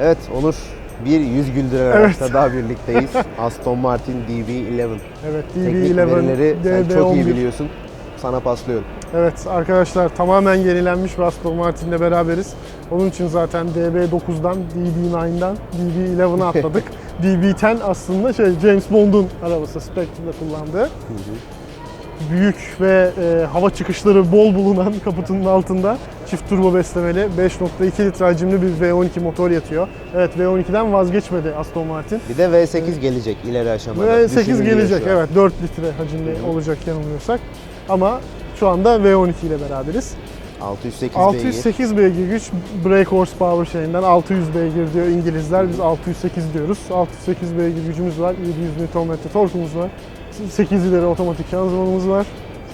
Evet Onur bir yüz güldüren araçta daha birlikteyiz. Aston Martin DB11. Evet Teknik DB11, verileri sen çok iyi DB11. biliyorsun. Sana paslıyorum. Evet arkadaşlar tamamen yenilenmiş bir Aston Martin'le beraberiz. Onun için zaten DB9'dan, DB9'dan DB11'a atladık. DB10 aslında şey James Bond'un arabası Spectre'da kullandığı. Büyük ve e, hava çıkışları bol bulunan kaputunun altında çift turbo beslemeli 5.2 litre hacimli bir V12 motor yatıyor. Evet V12'den vazgeçmedi Aston Martin. Bir de V8 gelecek ileri aşamada. V8 Düşünülüyor gelecek evet 4 litre hacimli olacak yanılmıyorsak. Ama şu anda V12 ile beraberiz. 608 beygir. 608 beygir güç brake horsepower şeyinden 600 beygir diyor İngilizler biz 608 diyoruz. 608 beygir gücümüz var, 700 Nm torkumuz var. 8 ileri otomatik şanzımanımız var.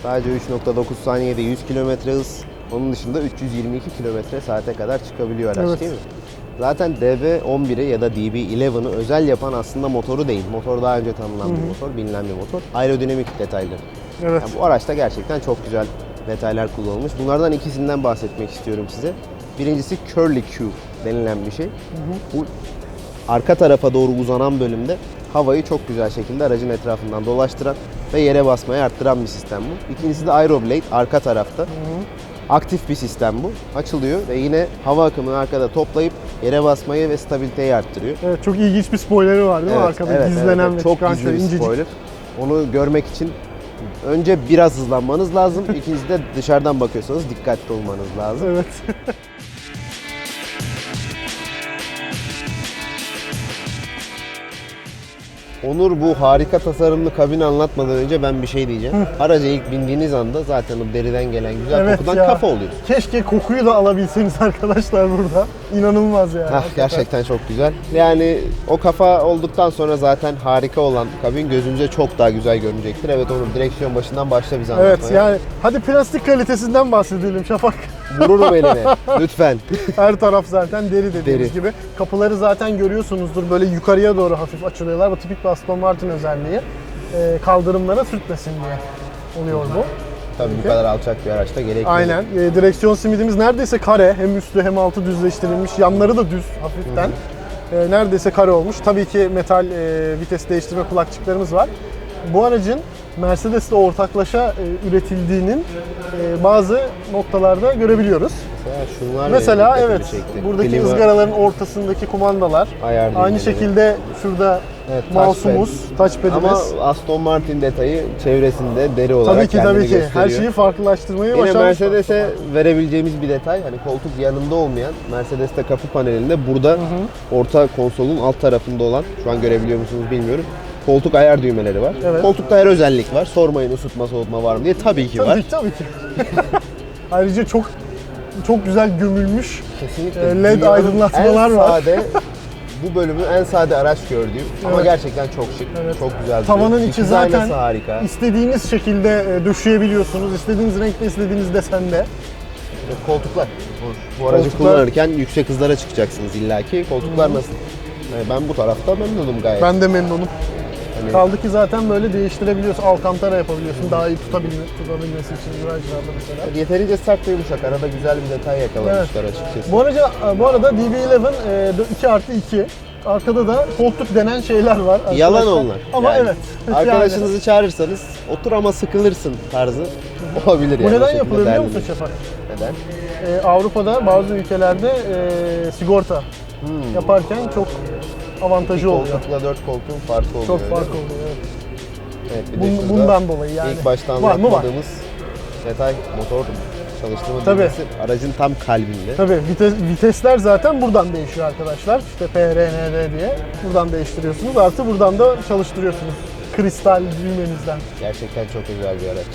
Sadece 3.9 saniyede 100 km hız. Onun dışında 322 km saate kadar çıkabiliyor araç Evet. değil mi? Zaten DB11'i ya da DB11'ı özel yapan aslında motoru değil. Motor daha önce tanınan bir motor, bilinen bir motor. Aerodinamik detayları. Evet. Yani bu araçta gerçekten çok güzel detaylar kullanılmış. Bunlardan ikisinden bahsetmek istiyorum size. Birincisi Curly Q denilen bir şey. Bu arka tarafa doğru uzanan bölümde havayı çok güzel şekilde aracın etrafından dolaştıran ve yere basmayı arttıran bir sistem bu. İkincisi de Aeroblade arka tarafta. Aktif bir sistem bu. Açılıyor ve yine hava akımını arkada toplayıp yere basmayı ve stabiliteyi arttırıyor. Evet çok ilginç bir spoilerı var değil mi? Arkada evet, gizlenen evet. ve çok çıkan gizli bir incecik. spoiler. Onu görmek için önce biraz hızlanmanız lazım. İkincisi de dışarıdan bakıyorsanız dikkatli olmanız lazım. Evet. Onur bu harika tasarımlı kabini anlatmadan önce ben bir şey diyeceğim. Araca ilk bindiğiniz anda zaten o deriden gelen güzel Evet kokudan ya. kafa oluyoruz. Keşke kokuyu da alabilseniz arkadaşlar burada. İnanılmaz yani. Hah, gerçekten çok güzel. Yani o kafa olduktan sonra zaten harika olan kabin gözünüze çok daha güzel görünecektir. Evet Onur direksiyon başından başla bize Evet anlatmaya. yani hadi plastik kalitesinden bahsedelim Şafak. Vururum eline. Lütfen. Her taraf zaten deri dediğimiz Deri. gibi. Kapıları zaten görüyorsunuzdur böyle yukarıya doğru hafif açılıyorlar. Bu tipik bir Aston Martin özelliği. Ee, kaldırımlara sürtmesin diye oluyor bu. Tabii bu kadar alçak bir araçta gerek yok. Aynen. Ee, direksiyon simidimiz neredeyse kare. Hem üstü hem altı düzleştirilmiş. Yanları da düz hafiften. Ee, neredeyse kare olmuş. Tabii ki metal e, vites değiştirme kulakçıklarımız var. Bu aracın Mercedes'le ortaklaşa e, üretildiğinin e, bazı noktalarda görebiliyoruz. Mesela şunlar Mesela benim evet çekti. buradaki Klima, ızgaraların ortasındaki kumandalar. ayar Aynı şekilde şurada Evet, mouse'umuz, touchpad'imiz. Ama Aston Martin detayı çevresinde deri olarak tabii ki kendini tabii ki gösteriyor. her şeyi farklılaştırmayı Yine başarmış. Mercedes'e verebileceğimiz bir detay hani koltuk yanında olmayan Mercedes'te kapı panelinde burada orta konsolun alt tarafında olan şu an görebiliyor musunuz bilmiyorum. Koltuk ayar düğmeleri var. Evet. Koltukta her özellik var. Sormayın ısıtma soğutma var mı diye. Tabii ki Tabii var. ki tabii ki. Ayrıca çok çok güzel gömülmüş. Kesinlikle. Ee, LED Dünyanın aydınlatmalar en var. Sade, bu bölümü en sade araç gördüğüm ama Evet. gerçekten çok şık, Evet. çok güzel. duruyor. Tavanın içi zaten harika. istediğiniz şekilde e, döşeyebiliyorsunuz. İstediğiniz renkte, istediğiniz desende. Koltuklar. Bu aracı Koltuklar- kullanırken yüksek hızlara çıkacaksınız illaki. Koltuklar nasıl? Yani ben bu tarafta memnunum gayet. Ben de memnunum. Hani- Kaldı ki zaten böyle değiştirebiliyorsun. Alcantara yapabiliyorsun. Daha iyi tutabilme, tutabilmesi için virajlarda mesela. Yeterince sert ve yumuşak. Arada güzel bir detay yakalamışlar açıkçası. Bu arada, bu arada DB11 e, 2 artı 2. Arkada da koltuk denen şeyler var. Yalan arkadaşlar. onlar. Ama Yani evet. Arkadaşınızı çağırırsanız otur ama sıkılırsın tarzı olabilir Bu yani. neden yapılıyor biliyor musun Şafak? Neden? Ee, Avrupa'da bazı ülkelerde e, sigorta Hmm. yaparken çok avantajı oluyor. Koltukla dört koltuğun farkı oluyor. Çok fark oluyor. Evet. Evet, bir de Bun- şurada bundan dolayı yani. İlk başta Var mı? Var. anlatmadığımız detay motor çalıştırma Tabii. aracın tam kalbinde. Tabii vites, vitesler zaten buradan değişiyor arkadaşlar. İşte P, R, N, D diye buradan değiştiriyorsunuz. Artı buradan da çalıştırıyorsunuz. Kristal düğmenizden. Gerçekten çok özel bir araç.